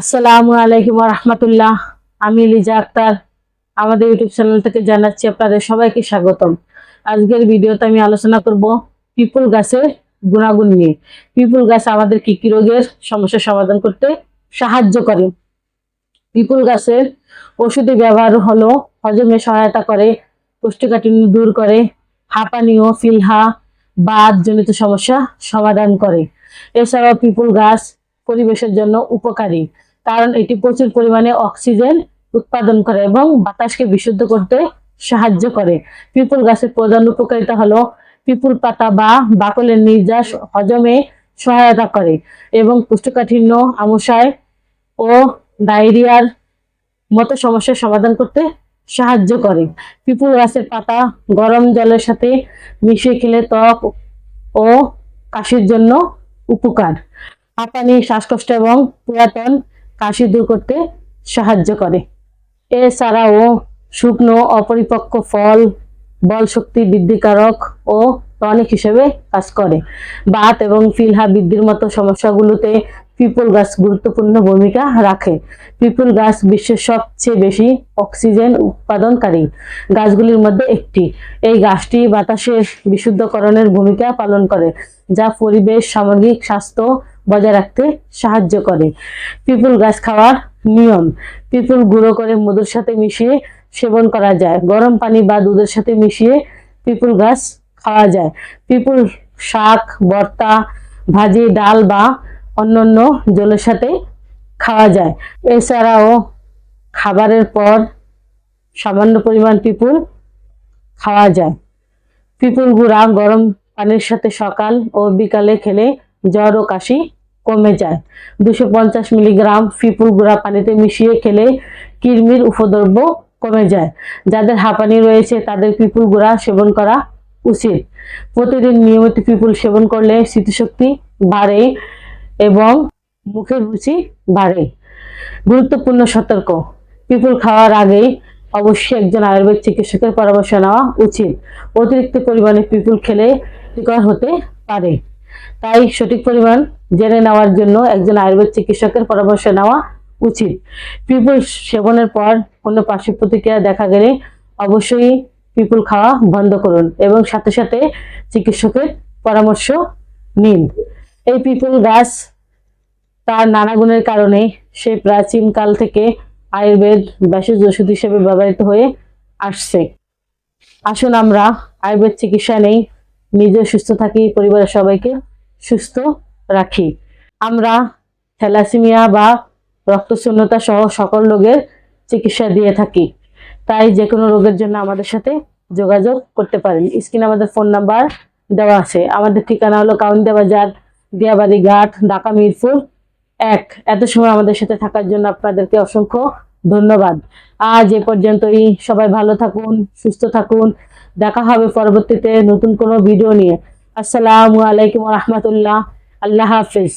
আসসালামু আলাইকুম রহমতুল্লাহ আমি লিজা আক্তার। আমাদের ইউটিউব চ্যানেল থেকে জানাচ্ছি আপনাদের সবাইকে স্বাগতম। আজকের ভিডিওতে আমি আলোচনা করব পিপুল গাছের গুণাগুণ নিয়ে। পিপুল গাছ আমাদের কি কি রোগের সমস্যার সমাধান করতে সাহায্য করে? পিপুল গাছের ওষুধি ব্যবহার হলো হজমে সহায়তা করে কোষ্ঠকাঠিন্য দূর করে, হাঁপানিও, ফিলহা বাতজনিত সমস্যা সমাধান করে। এছাড়াও পিপুল গাছ পরিবেশের জন্য উপকারী। কারণ এটি প্রচুর পরিমাণে অক্সিজেন উৎপাদন করে এবং বাতাসকে বিশুদ্ধ করতে সাহায্য করে। পিপুল গাছের প্রধান উপকারিতা হলো পিপুল পাতা বা বাকলের নির্যাস হজমে সহায়তা করে এবং কোষ্ঠকাঠিন্য আমশায় ও ডায়রিয়ার মতো সমস্যার সমাধান করতে সাহায্য করে। পিপুল গাছের পাতা গরম জলের সাথে মিশিয়ে খেলে ত্বক ও কাশির জন্য উপকার। হাঁপানি শ্বাসকষ্ট এবং পুরাতন কাশি দূর করতে সাহায্য করে। এছাড়াও শুকনো, অপরিপক্ক ফল বল শক্তি বৃদ্ধিকারক ও টনিক হিসেবে কাজ করে। বাত এবং ফিলহা বৃদ্ধির মতো সমস্যাগুলোতে পিপল গাছ গুরুত্বপূর্ণ ভূমিকা রাখে। পিপল গাছ বিশ্বের সবচেয়ে বেশি অক্সিজেন উৎপাদনকারী গাছগুলির মধ্যে একটি। এই গাছটি বাতাসের বিশুদ্ধকরণের ভূমিকা পালন করে, যা পরিবেশ, সামগ্রিক স্বাস্থ্য বজায় রাখতে সাহায্য করে। পিপুল গাছ খাওয়ার নিয়ম। পিপুল গুঁড়ো করে মধুর সাথে মিশিয়ে সেবন করা যায়। গরম পানি বা দুধের সাথে মিশিয়ে পিপুল গাছ খাওয়া যায়। পিপুল শাক, ভর্তা, ভাজি, ডাল বা অন্যান্য জলের সাথে খাওয়া যায়। এছাড়াও খাবারের পর সামান্য পরিমাণ পিপুল খাওয়া যায়। পিপুল গুঁড়া গরম পানির সাথে সকাল ও বিকালে খেলে জ্বর ও কাশি কমে যায়। দুশো পঞ্চাশ মিলিগ্রাম পিপুল গুঁড়া পানিতে মিশিয়ে খেলে কৃমির উপদ্রব্য কমে যায়। যাদের হাঁপানি রয়েছে, তাদের পিপুল গুঁড়া সেবন করা উচিত। প্রতিদিন নিয়মিত পিপুল সেবন করলে স্মৃতিশক্তি বাড়ে এবং মুখের রুচি বাড়ে। গুরুত্বপূর্ণ সতর্ক। পিপুল খাওয়ার আগেই অবশ্যই একজন আয়ুর্বেদ চিকিৎসকের পরামর্শ নেওয়া উচিত। অতিরিক্ত পরিমাণে পিপুল খেলে হতে পারে। তাই সঠিক পরিমাণ জেনে নেওয়ার জন্য একজন আয়ুর্বেদ চিকিৎসকের পরামর্শ নেওয়া উচিত। পিপুল সেবনের পর কোনো পার্শ্ব প্রতিক্রিয়া দেখা গেলে অবশ্যই পিপুল খাওয়া বন্ধ করুন এবং সাথে সাথে চিকিৎসকের পরামর্শ নিন। এই পিপুল গাছ তার নানা গুণের কারণে সে প্রাচীন কাল থেকে আয়ুর্বেদ ভেষজ ওষুধ হিসেবে ব্যবহৃত হয়ে আসছে। আসুন আমরা আয়ুর্বেদ চিকিৎসা নেই নিজে সুস্থ থাকি, পরিবারের সবাইকে সুস্থ রাখি। আমরা থ্যালাসিমিয়া বা রক্তশূন্যতা সহ সকল রোগের চিকিৎসা দিয়ে থাকি। তাই যে কোনো রোগের জন্য আমাদের সাথে যোগাযোগ করতে পারেন। স্ক্রিনে আমাদের ফোন নাম্বার দেওয়া আছে। আমাদের ঠিকানা হলো কাউন্দিয়া বাজার দিয়াবাড়ি ঘাট, ঢাকা মিরপুর এক। এত সময় আমাদের সাথে থাকার জন্য আপনাদেরকে অসংখ্য ধন্যবাদ। আজ এ পর্যন্তই। সবাই ভালো থাকুন, সুস্থ থাকুন। দেখা হবে পরবর্তীতে নতুন কোনো ভিডিও নিয়ে। আসসালামু আলাইকুম রহমতুল্লাহ। আল্লাহ হাফিজ।